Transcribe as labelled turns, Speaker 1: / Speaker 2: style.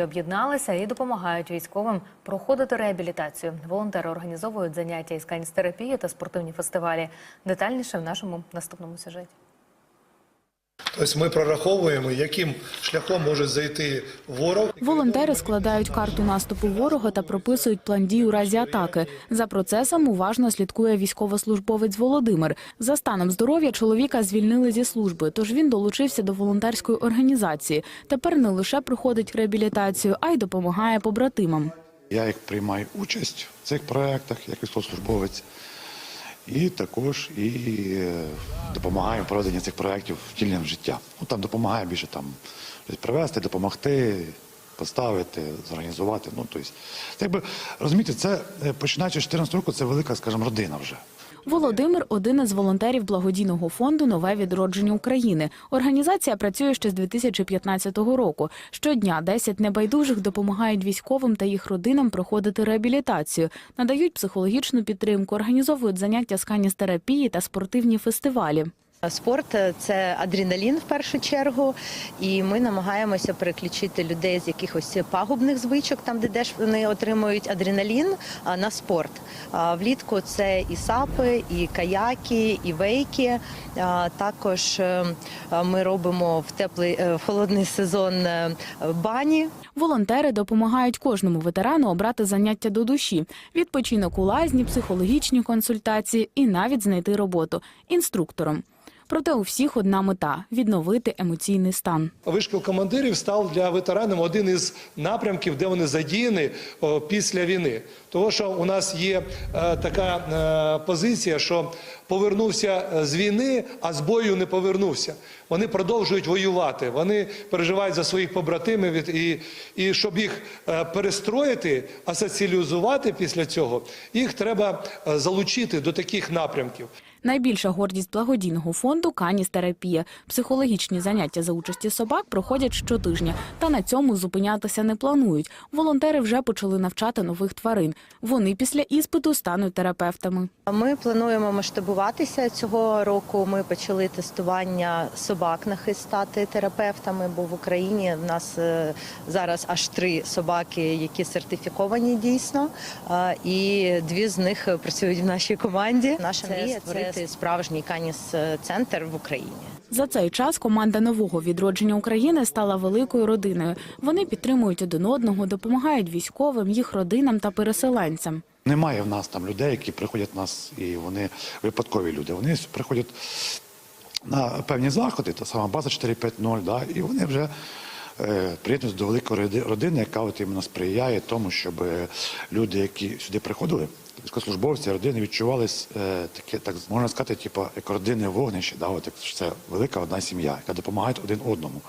Speaker 1: Об'єдналися і допомагають військовим проходити реабілітацію. Волонтери організовують заняття із каністерапії та спортивні фестивалі. Детальніше в нашому наступному сюжеті.
Speaker 2: Тобто ми прораховуємо, яким шляхом може зайти ворог.
Speaker 3: Волонтери складають карту наступу ворога та прописують план дій у разі атаки. За процесом уважно слідкує військовослужбовець Володимир. За станом здоров'я чоловіка звільнили зі служби, тож він долучився до волонтерської організації. Тепер не лише проходить реабілітацію, а й допомагає побратимам.
Speaker 4: Я як приймаю участь в цих проєктах як військовослужбовець, і також і допомагаємо проведення цих проєктів втіленням в життя. Ну, там допомагає більше там привезти, допомогти, поставити, зорганізувати. Ну, тобто, якби, розумієте, це е, починаючи з 14 року, це велика, скажімо, родина вже.
Speaker 3: Володимир один із волонтерів благодійного фонду Нове відродження України. Організація працює ще з 2015 року. Щодня 10 небайдужих допомагають військовим та їх родинам проходити реабілітацію, надають психологічну підтримку, організовують заняття з каністерапії та спортивні фестивалі.
Speaker 5: Спорт це адреналін в першу чергу, і ми намагаємося переключити людей з якихось пагубних звичок, там де теж вони отримують адреналін, на спорт. Влітку це і сапи, і каяки, і вейки. Також е, ми робимо в теплий е, в холодний сезон е, бані.
Speaker 3: Волонтери допомагають кожному ветерану обрати заняття до душі: відпочинок у лазні, психологічні консультації і навіть знайти роботу інструктором. Проте у всіх одна мета відновити емоційний стан.
Speaker 2: Вишкіл командирів став для ветеранів один із напрямків, де вони задіяні після війни. Тому що у нас є е, така е, позиція, що повернувся е, з війни, а з бою не повернувся. Вони продовжують воювати. Вони переживають за своїх побратимів від- і, і щоб їх е, перестроїти, асоціалізувати після цього, їх треба е, залучити до таких напрямків.
Speaker 3: Найбільша гордість благодійного фонду каністерапія. Психологічні заняття за участі собак проходять щотижня, та на цьому зупинятися не планують. Волонтери вже почали навчати нових тварин. Вони після іспиту стануть терапевтами.
Speaker 5: Ми плануємо масштабуватися цього року. Ми почали тестування собак на хист стати терапевтами, бо в Україні в нас е, зараз аж три собаки, які сертифіковані дійсно, е, і дві з них працюють в нашій команді. Наша мрія створити справжній каніс-центр в Україні.
Speaker 3: За цей час команда нового відродження України стала великою родиною. Вони підтримують один одного, допомагають військовим, їх родинам та переселенцям.
Speaker 4: Немає в нас там людей, які приходять в нас, і вони випадкові люди. Вони приходять на певні заходи, та сама база 450, да, і вони вже е, приєднуються до великої родини, яка от іменно сприяє тому, щоб е, люди, які сюди приходили, військовослужбовці, родини відчувались е, таке, так можна сказати, типу, як родинне вогнище, да, от, як це велика одна сім'я, яка допомагає один одному.